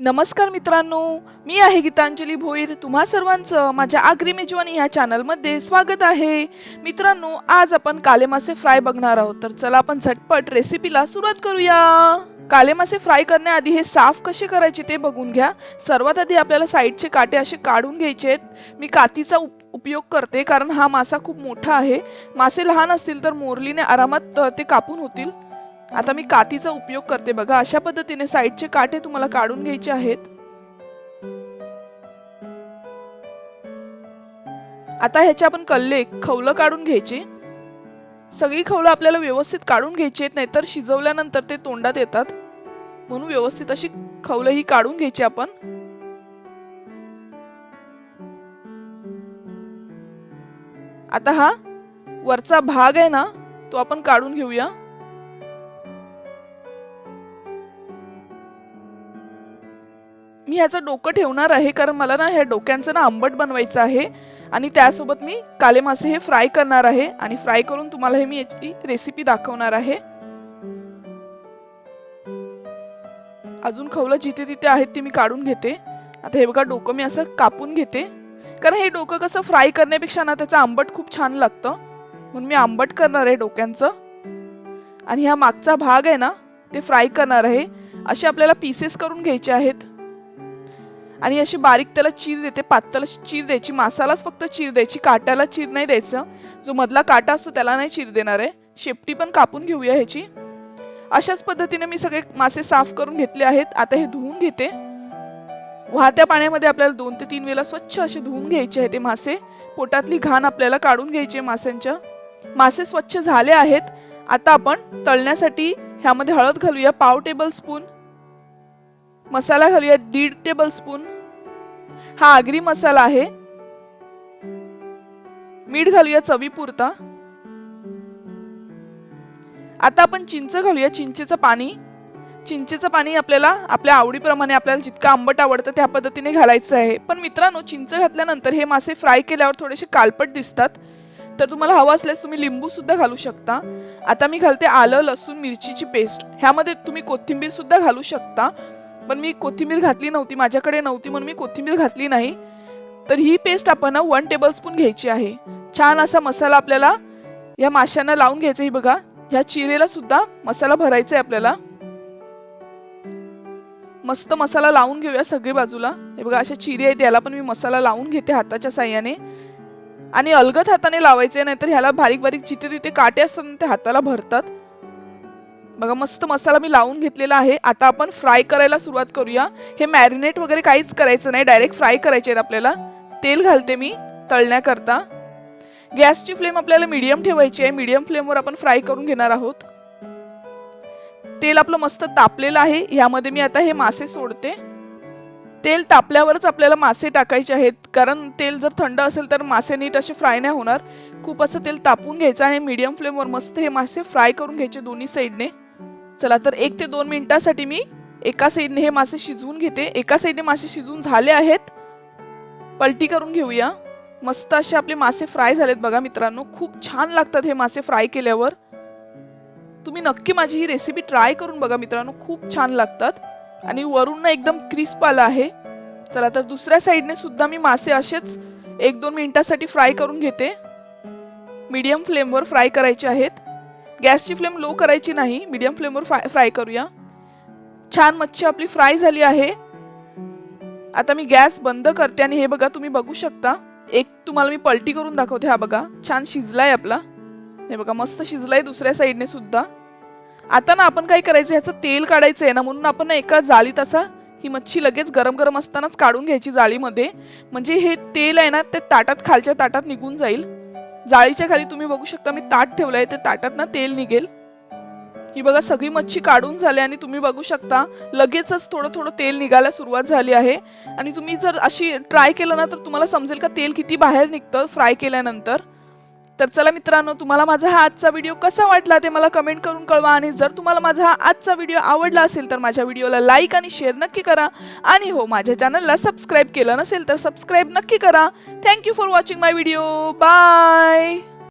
नमस्कार मित्रांनो मी आहे गीतांजली भोईर. तुम्हा सर्वांचं माझ्या आगरी मेजवानी ह्या चॅनलमध्ये स्वागत आहे. मित्रांनो आज आपण काले मासे फ्राय बघणार आहोत. तर चला आपण झटपट रेसिपीला सुरुवात करूया. काले मासे फ्राय करण्याआधी हे साफ कसे करायचे ते बघून घ्या. सर्वात आधी आपल्याला साईडचे काटे असे काढून घ्यायचे आहेत. मी कातीचा उप उपयोग करते कारण हा मासा खूप मोठा आहे. मासे लहान असतील तर मोरलीने आरामात ते कापून होतील. आता मी कातीचा उपयोग करते बघा. अशा पद्धतीने साईडचे काटे तुम्हाला काढून घ्यायचे आहेत. आता ह्याचे आपण कल्ले खवलं काढून घ्यायचे. सगळी खवलं आपल्याला व्यवस्थित काढून घ्यायची आहेत नाहीतर शिजवल्यानंतर ते तोंडात येतात. म्हणून व्यवस्थित अशी खवलं ही काढून घ्यायची आपण. आता हा वरचा भाग आहे ना तो आपण काढून घेऊया. मी ह्याचं डोकं ठेवणार आहे कारण मला ना ह्या डोक्यांचं ना आंबट बनवायचं आहे. आणि त्यासोबत मी काले मासे हे फ्राय करणार आहे आणि फ्राय करून तुम्हाला हे मी याची रेसिपी दाखवणार आहे. अजून खवलं जिथे तिथे आहेत ते मी काढून घेते. आता हे बघा डोकं मी असं कापून घेते. कारण हे डोकं कसं फ्राय करण्यापेक्षा ना त्याचं आंबट खूप छान लागतं. म्हणून मी आंबट करणार आहे डोक्यांचं. आणि ह्या मागचा भाग आहे ना ते फ्राय करणार आहे. असे आपल्याला पीसेस करून घ्यायचे आहेत. आणि अशी बारीक त्याला चीर देते पातळ चीर द्यायची मासालाच फक्त चीर द्यायची काट्याला चीर नाही द्यायचं. जो मधला काटा असतो त्याला नाही चीर देणार आहे. शेपटी पण कापून घेऊया ह्याची. अशाच पद्धतीने मी सगळे मासे साफ करून घेतले आहेत. आता हे धुवून घेते. वाहत्या पाण्यामध्ये आपल्याला दोन ते तीन वेळा स्वच्छ असे धुवून घ्यायचे आहे ते मासे. पोटातली घाण आपल्याला काढून घ्यायची आहे माशांच्या. मासे स्वच्छ झाले आहेत. आता आपण तळण्यासाठी ह्यामध्ये हळद घालूया पाव टेबल स्पून. मसाला घालूया दीड टेबल स्पून हा आगरी मसाला आहे. मीठ घालूया चवीपुरता. आता आपण चिंच घालूया चिंचेचं पाणी. चिंचेचं पाणी आपल्याला आपल्या आवडीप्रमाणे आपल्याला जितकं आंबट आवडतं त्या पद्धतीने घालायचं आहे. पण मित्रांनो चिंच घातल्यानंतर हे मासे फ्राय केल्यावर थोडेसे कालपट दिसतात. तर तुम्हाला हवं असल्यास तुम्ही लिंबूसुद्धा घालू शकता. आता मी घालते आलं लसूण मिरचीची पेस्ट ह्यामध्ये तुम्ही कोथिंबीरसुद्धा घालू शकता. पण मी कोथिंबीर घातली नव्हती माझ्याकडे नव्हती म्हणून मी कोथिंबीर घातली नाही. तर ही पेस्ट आपण वन टेबल स्पून घ्यायची आहे. छान असा मसाला आपल्याला या माशांना लावून घ्यायचा ही बघा. ह्या चिरेला सुद्धा मसाला भरायचा आहे आपल्याला. मस्त मसाला लावून घेऊया सगळी बाजूला. हे बघा अशा चिरे आहेत याला पण मी मसाला लावून घेते हाताच्या साह्याने. आणि अलगद हाताने लावायचे नाहीतर ह्याला बारीक बारीक जिथे तिथे काटे असतात ना, ते हाताला भरतात. बघा मस्त मसाला मी लावून घेतलेला आहे. आता आपण फ्राय करायला सुरुवात करूया. हे मॅरिनेट वगैरे काहीच करायचं नाही. डायरेक्ट फ्राय करायचे आहेत आपल्याला. तेल घालते मी तळण्याकरता. गॅसची फ्लेम आपल्याला मीडियम ठेवायची आहे. मीडियम फ्लेमवर आपण फ्राय करून घेणार आहोत. तेल आपलं मस्त तापलेलं आहे. यामध्ये मी आता हे मासे सोडते. तेल तापल्यावरच आपल्याला मासे टाकायचे आहेत. कारण तेल जर थंड असेल तर मासे नीट असे फ्राय नाही होणार. खूप असं तेल तापून घ्यायचं आणि मीडियम फ्लेमवर मस्त हे मासे फ्राय करून घ्यायचे दोन्ही साईडने चला तर एक ते दोन मिनिटासाठी मी एका साईडने हे मासे शिजवून घेते. एका साईडने मासे शिजवून झाले आहेत. पलटी करून घेऊया. मस्त असे आपले मासे फ्राय झालेत बघा मित्रांनो. खूप छान लागतात हे मासे फ्राय केल्यावर. तुम्ही नक्की माझी ही रेसिपी ट्राय करून बघा मित्रांनो. खूप छान लागतात. आणि वरून ना एकदम क्रिस्प आला आहे. चला तर दुसऱ्या साईडने सुद्धा मी मासे असेच एक दोन मिनिटासाठी फ्राय करून घेते. मीडियम फ्लेमवर फ्राय करायचे आहेत. गॅसची फ्लेम लो करायची नाही मीडियम फ्लेमवर फ्राय फ्राय करूया. छान मच्छी आपली फ्राय झाली आहे. आता मी गॅस बंद करते आणि हे बघा तुम्ही बघू शकता. एक तुम्हाला मी पलटी करून दाखवते हा बघा. छान शिजलाय आपला. हे बघा मस्त शिजलाय दुसऱ्या साईडने सुद्धा. आता ना आपण काय करायचं ह्याचं तेल काढायचं आहे ना म्हणून आपण एका जाळीत असा ही मच्छी लगेच गरम गरम असतानाच काढून घ्यायची जाळीमध्ये. म्हणजे हे तेल आहे ना ते ताटात खालच्या ताटात निघून जाईल. जाळीच्या खाली तुम्ही बघू शकता मी ताट ठेवलं आहे ते ताटात ना तेल निघेल. ही बघा सगळी मच्छी काढून झाली आणि तुम्ही बघू शकता लगेचच थोडं थोडं तेल निघायला सुरुवात झाली आहे. आणि तुम्ही जर अशी ट्राय केलं ना तर तुम्हाला समजेल का तेल किती बाहेर निघतं फ्राय केल्यानंतर. तर चला मित्रांनो तुम्हाला माझा हा आजचा व्हिडिओ कसा वाटला ते मला कमेंट करून कळवा. आणि जर तुम्हाला माझा हा आजचा व्हिडिओ आवडला असेल तर माझ्या व्हिडिओला लाईक आणि शेअर नक्की करा. आणि हो माझ्या चॅनलला सबस्क्राईब केलं नसेल तर सबस्क्राईब नक्की करा. Thank you for watching my video bye